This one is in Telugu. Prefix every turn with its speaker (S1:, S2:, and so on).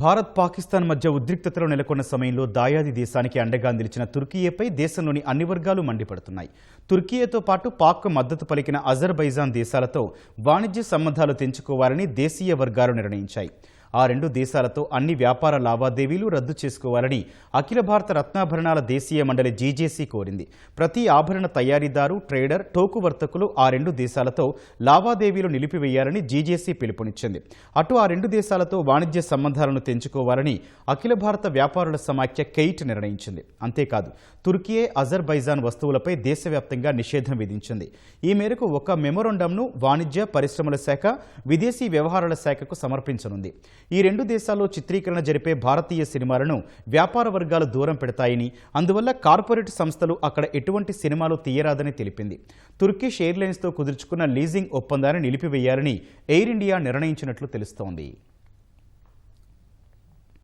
S1: భారత్ పాకిస్తాన్ మధ్య ఉద్రిక్తతలు నెలకొన్న సమయంలో దాయాది దేశానికి అండగా నిలిచిన తుర్కీయేపై దేశంలోని అన్ని వర్గాలు మండిపడుతున్నాయి. తుర్కీయతో పాటు పాక్ మద్దతు పలికిన అజర్బైజాన్ దేశాలతో వాణిజ్య సంబంధాలు తెంచుకోవాలని దేశీయ వర్గాలు నిర్ణయించాయి. ఆ రెండు దేశాలతో అన్ని వ్యాపార లావాదేవీలు రద్దు చేసుకోవాలని అఖిల భారత రత్నాభరణాల దేశీయ మండలి జీజేసీ కోరింది. ప్రతి ఆభరణ తయారీదారు ట్రేడర్ టోకు వర్తకులు ఆ రెండు దేశాలతో లావాదేవీలు నిలిపివేయాలని జీజేసీ పిలుపునిచ్చింది. అటు ఆ రెండు దేశాలతో వాణిజ్య సంబంధాలను తెంచుకోవాలని అఖిల భారత వ్యాపారుల సమాఖ్య కెయిట్ నిర్ణయించింది. అంతేకాదు తుర్కియే అజర్బైజాన్ వస్తువులపై దేశవ్యాప్తంగా నిషేధం విధించింది. ఈ మేరకు ఒక మెమొరండంను వాణిజ్య పరిశ్రమల శాఖ విదేశీ వ్యవహారాల శాఖకు సమర్పించనుంది. ఈ రెండు దేశాల్లో చిత్రీకరణ జరిపే భారతీయ సినిమాలను వ్యాపార వర్గాలు దూరం పెడతాయని అందువల్ల కార్పొరేట్ సంస్థలు అక్కడ ఎటువంటి సినిమాలు తీయరాదని తెలిపింది. తుర్కిష్ ఎయిర్లైన్స్తో కుదుర్చుకున్న లీజింగ్ ఒప్పందాన్ని నిలిపివేయాలని ఎయిర్ ఇండియా నిర్ణయించినట్లు తెలుస్తోంది.